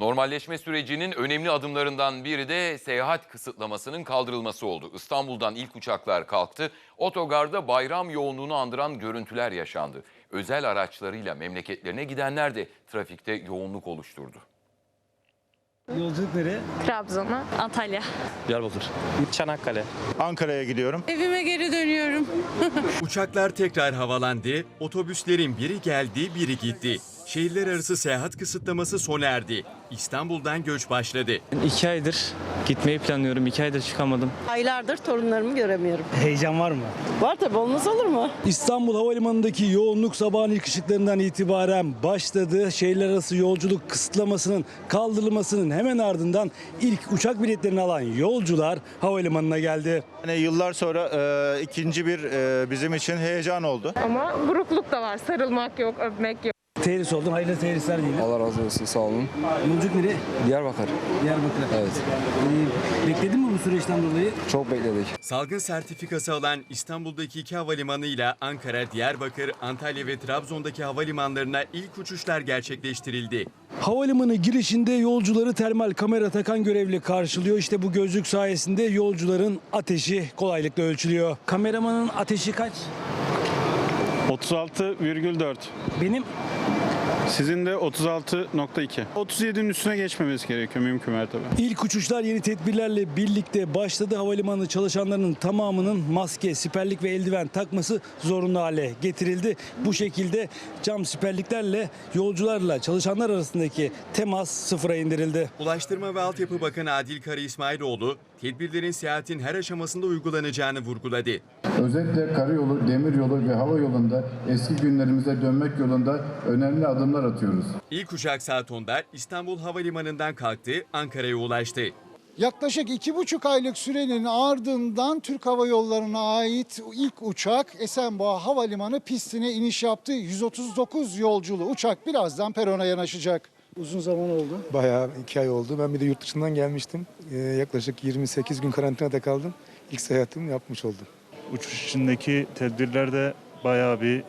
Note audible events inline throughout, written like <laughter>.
Normalleşme sürecinin önemli adımlarından biri de seyahat kısıtlamasının kaldırılması oldu. İstanbul'dan ilk uçaklar kalktı. Otogarda bayram yoğunluğunu andıran görüntüler yaşandı. Özel araçlarıyla memleketlerine gidenler de trafikte yoğunluk oluşturdu. Yolculuk nereye? Trabzon'a, Antalya. Diyarbakır. Çanakkale. Ankara'ya gidiyorum. Evime geri dönüyorum. <laughs> Uçaklar tekrar havalandı, otobüslerin biri geldi, biri gitti. Şehirler arası seyahat kısıtlaması sona erdi. İstanbul'dan göç başladı. İki aydır gitmeyi planlıyorum. iki aydır çıkamadım. Aylardır torunlarımı göremiyorum. Heyecan var mı? Var tabii olmaz olur mu? İstanbul Havalimanı'ndaki yoğunluk sabahın ilk ışıklarından itibaren başladı. Şehirler arası yolculuk kısıtlamasının kaldırılmasının hemen ardından ilk uçak biletlerini alan yolcular havalimanına geldi. Yani yıllar sonra e, ikinci bir e, bizim için heyecan oldu. Ama burukluk da var. Sarılmak yok, öpmek yok. Tehlis oldun. Hayırlı tehlisler diyelim. Allah razı olsun sağ olun. Yolculuk nereye? Diyarbakır. Diyarbakır'a. Evet. Ee, bekledin mi bu süreçten dolayı? Çok bekledik. Salgın sertifikası alan İstanbul'daki iki havalimanıyla Ankara, Diyarbakır, Antalya ve Trabzon'daki havalimanlarına ilk uçuşlar gerçekleştirildi. Havalimanı girişinde yolcuları termal kamera takan görevli karşılıyor. İşte bu gözlük sayesinde yolcuların ateşi kolaylıkla ölçülüyor. Kameramanın ateşi kaç? 36,4. Benim Sizin de 36.2. 37'nin üstüne geçmemesi gerekiyor mümkün mertebe. İlk uçuşlar yeni tedbirlerle birlikte başladı. Havalimanı çalışanlarının tamamının maske, siperlik ve eldiven takması zorunlu hale getirildi. Bu şekilde cam siperliklerle yolcularla çalışanlar arasındaki temas sıfıra indirildi. Ulaştırma ve Altyapı Bakanı Adil Kara İsmailoğlu, tedbirlerin seyahatin her aşamasında uygulanacağını vurguladı. Özellikle karayolu, demiryolu ve hava yolunda eski günlerimize dönmek yolunda önemli adımlar atıyoruz. İlk uçak saat 10'da İstanbul Havalimanı'ndan kalktı, Ankara'ya ulaştı. Yaklaşık iki buçuk aylık sürenin ardından Türk Hava Yolları'na ait ilk uçak Esenboğa Havalimanı pistine iniş yaptı. 139 yolculu uçak birazdan perona yanaşacak. Uzun zaman oldu. Bayağı iki ay oldu. Ben bir de yurt dışından gelmiştim. Ee, yaklaşık 28 gün karantinada kaldım. İlk seyahatimi yapmış oldum. Uçuş içindeki tedbirler de bayağı bir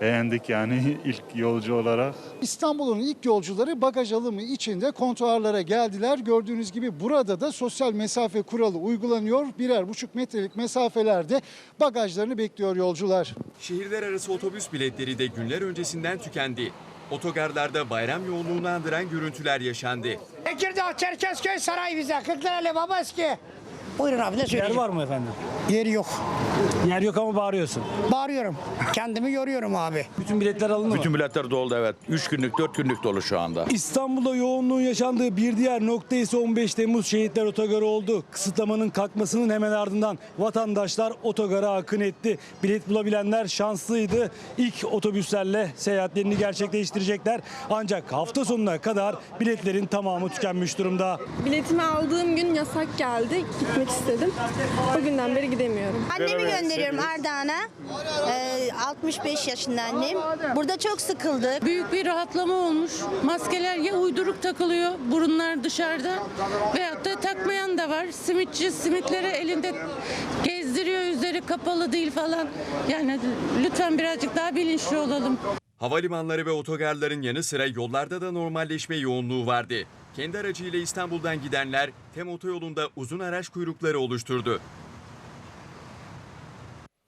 beğendik yani <laughs> ilk yolcu olarak. İstanbul'un ilk yolcuları bagaj alımı içinde kontuarlara geldiler. Gördüğünüz gibi burada da sosyal mesafe kuralı uygulanıyor. Birer buçuk metrelik mesafelerde bagajlarını bekliyor yolcular. Şehirler arası otobüs biletleri de günler öncesinden tükendi. Otogarlarda bayram yoğunluğunu andıran görüntüler yaşandı. Tekirdağ, Çerkezköy, Sarayvize, Kırklareli, Babaski. Buyurun abi ne Yer söyleyeyim? var mı efendim? Yeri yok. Yer yok ama bağırıyorsun. Bağırıyorum. Kendimi yoruyorum abi. Bütün biletler alındı mı? biletler doldu evet. 3 günlük 4 günlük dolu şu anda. İstanbul'da yoğunluğun yaşandığı bir diğer nokta ise 15 Temmuz Şehitler Otogarı oldu. Kısıtlamanın kalkmasının hemen ardından vatandaşlar otogara akın etti. Bilet bulabilenler şanslıydı. İlk otobüslerle seyahatlerini gerçekleştirecekler. Ancak hafta sonuna kadar biletlerin tamamı tükenmiş durumda. Biletimi aldığım gün yasak geldi. Gitmek istedim. O günden beri gidemiyorum. Annemi gönderiyorum Ardahan'a. Ee, 65 yaşında annem. Burada çok sıkıldı. Büyük bir rahatlama olmuş. Maskeler ya uyduruk takılıyor, burunlar dışarıda veyahut da takmayan da var. Simitçi simitleri elinde gezdiriyor, üzeri kapalı değil falan. Yani lütfen birazcık daha bilinçli olalım. Havalimanları ve otogarların yanı sıra yollarda da normalleşme yoğunluğu vardı. Kendi aracıyla İstanbul'dan gidenler Tem otoyolunda uzun araç kuyrukları oluşturdu.